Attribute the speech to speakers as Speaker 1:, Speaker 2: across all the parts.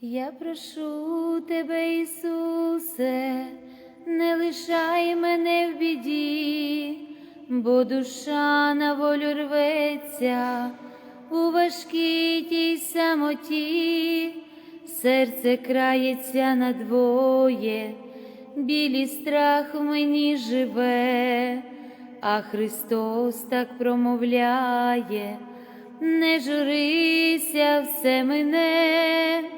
Speaker 1: Я прошу тебе, Ісусе, не лишай мене в біді, бо душа на волю рветься у важкій тій самоті, серце крається надвоє, білий страх в мені живе, а Христос так промовляє, не журися, все мене.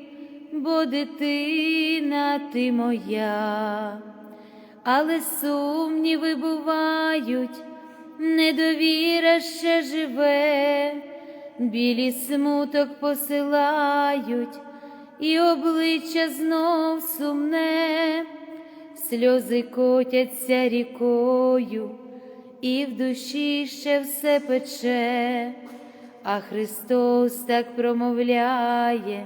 Speaker 1: бо дитина ти моя, але сумніви бувають, недовіра ще живе, білі смуток посилають, і обличчя знов сумне, сльози котяться рікою, і в душі ще все пече, а Христос так промовляє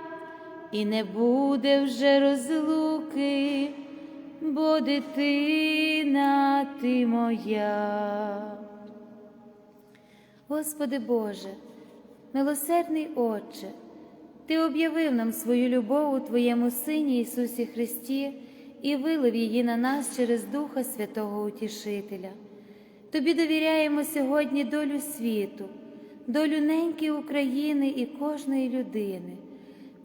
Speaker 1: і не буде вже розлуки, бо дитина ти моя. Господи Боже, милосердний Отче, Ти об'явив нам свою любов у Твоєму Сині Ісусі Христі і вилив її на нас через Духа Святого Утішителя. Тобі довіряємо сьогодні долю світу, долю неньки України і кожної людини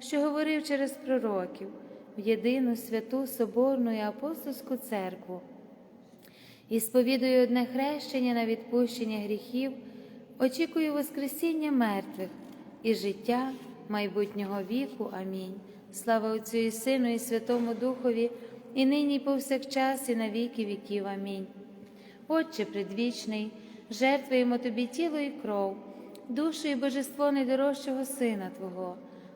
Speaker 1: що говорив через пророків в єдину святу Соборну і апостольську церкву і сповідує одне хрещення на відпущення гріхів, очікую Воскресіння мертвих і життя майбутнього віку. Амінь. Слава Отцю і Сину, і Святому Духові, і нині, і повсякчас, і на віки віків. Амінь. Отче предвічний, жертвуємо Тобі тіло і кров, душу і божество найдорожчого Сина Твого,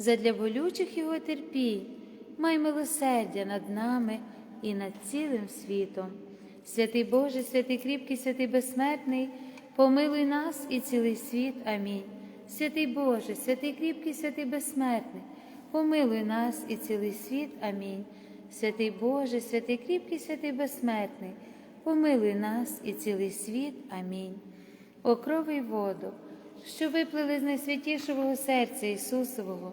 Speaker 1: задля болючих Його терпінь, май милосердя над нами і над цілим світом. Святий Боже, святий кріпкий, святий безсмертний, помилуй нас і цілий світ. Амінь. Святий Боже, святий кріпкий, святий безсмертний, помилуй нас і цілий світ. Амінь. Святий Боже, святий кріпкий, святий безсмертний, помилуй нас і цілий світ. Амінь. О крови й воду, що виплили з найсвятішого серця Ісусового,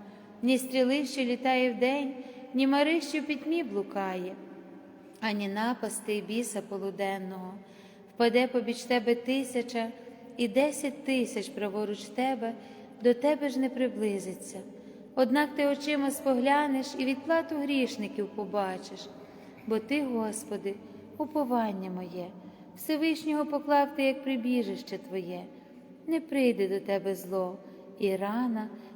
Speaker 1: ні стріли, що літає вдень, ні мари, що пітьмі блукає ані напасти й біса полуденного, впаде побіч тебе тисяча і десять тисяч праворуч тебе, до тебе ж не приблизиться. Однак ти очима споглянеш і відплату грішників побачиш, бо ти, Господи, уповання моє, Всевишнього поклав ти, як прибіжище Твоє, не прийде до тебе зло, і рана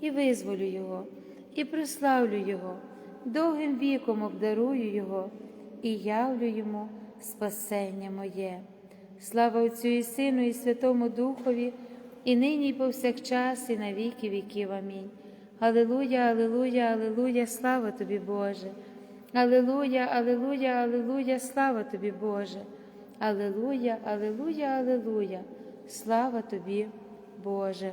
Speaker 1: і визволю його, і прославлю Його довгим віком обдарую Його і явлю йому спасення моє. Слава Отцю і Сину, і Святому Духові, і нині, і повсякчас, і на віки віків. Амінь. Аллилуйя, Аллилуйя, Аллилуйя, слава тобі, Боже. Аллилуйя, Аллилуйя, Аллилуйя, слава тобі, Боже. Аллилуйя, Аллилуйя, Аллилуйя, слава тобі, Боже.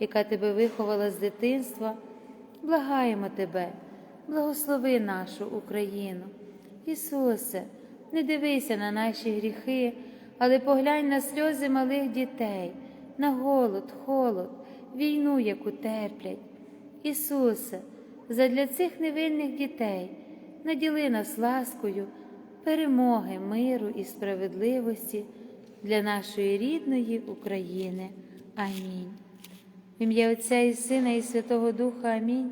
Speaker 1: яка Тебе виховала з дитинства, благаємо Тебе, благослови нашу Україну. Ісусе, не дивися на наші гріхи, але поглянь на сльози малих дітей, на голод, холод, війну, яку терплять. Ісусе, задля цих невинних дітей наділи нас ласкою, перемоги, миру і справедливості для нашої рідної України. Амінь. В ім'я Отця і Сина, і Святого Духа Амінь.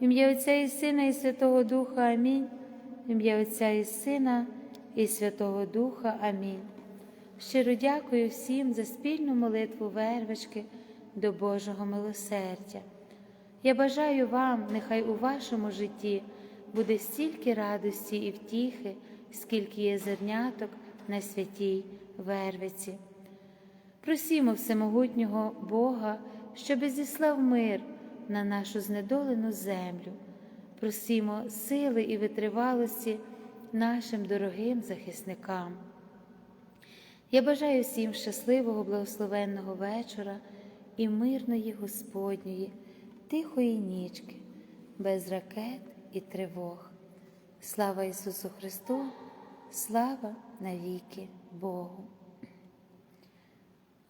Speaker 1: В ім'я Отця і Сина, і Святого Духа Амінь. В ім'я Отця і Сина, і Святого Духа. Амінь. Щиро дякую всім за спільну молитву вервички до Божого милосердя. Я бажаю вам, нехай у вашому житті буде стільки радості і втіхи, скільки є зерняток на святій вервиці. Просімо всемогутнього Бога, щоби зіслав мир на нашу знедолену землю. Просімо сили і витривалості нашим дорогим захисникам. Я бажаю всім щасливого, благословенного вечора і мирної Господньої, тихої нічки, без ракет і тривог. Слава Ісусу Христу, слава навіки Богу.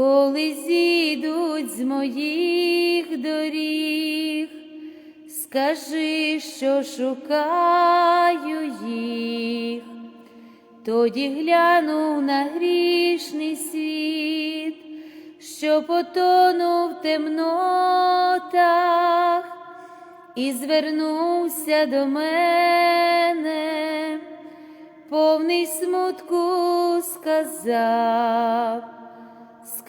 Speaker 1: коли зійдуть з моїх доріг, скажи, що шукаю їх, тоді глянув на грішний світ, що потонув в темнотах і звернувся до мене, повний смутку сказав,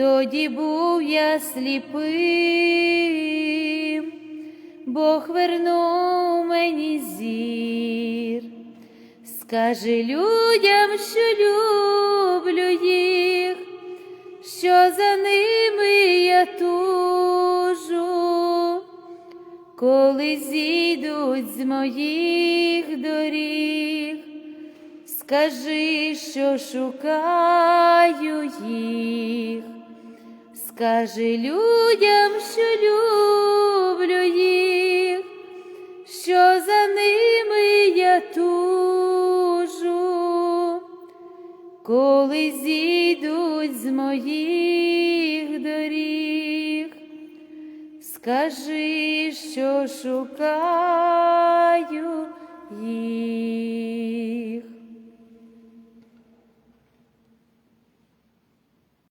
Speaker 1: тоді був я сліпим, Бог вернув мені зір. Скажи людям, що люблю їх, що за ними я тужу, коли зійдуть з моїх доріг, скажи, що шукаю їх, Скажи людям, що люблю їх, що за ними я тужу, коли зійдуть з моїх доріг, скажи, що шукаю їх.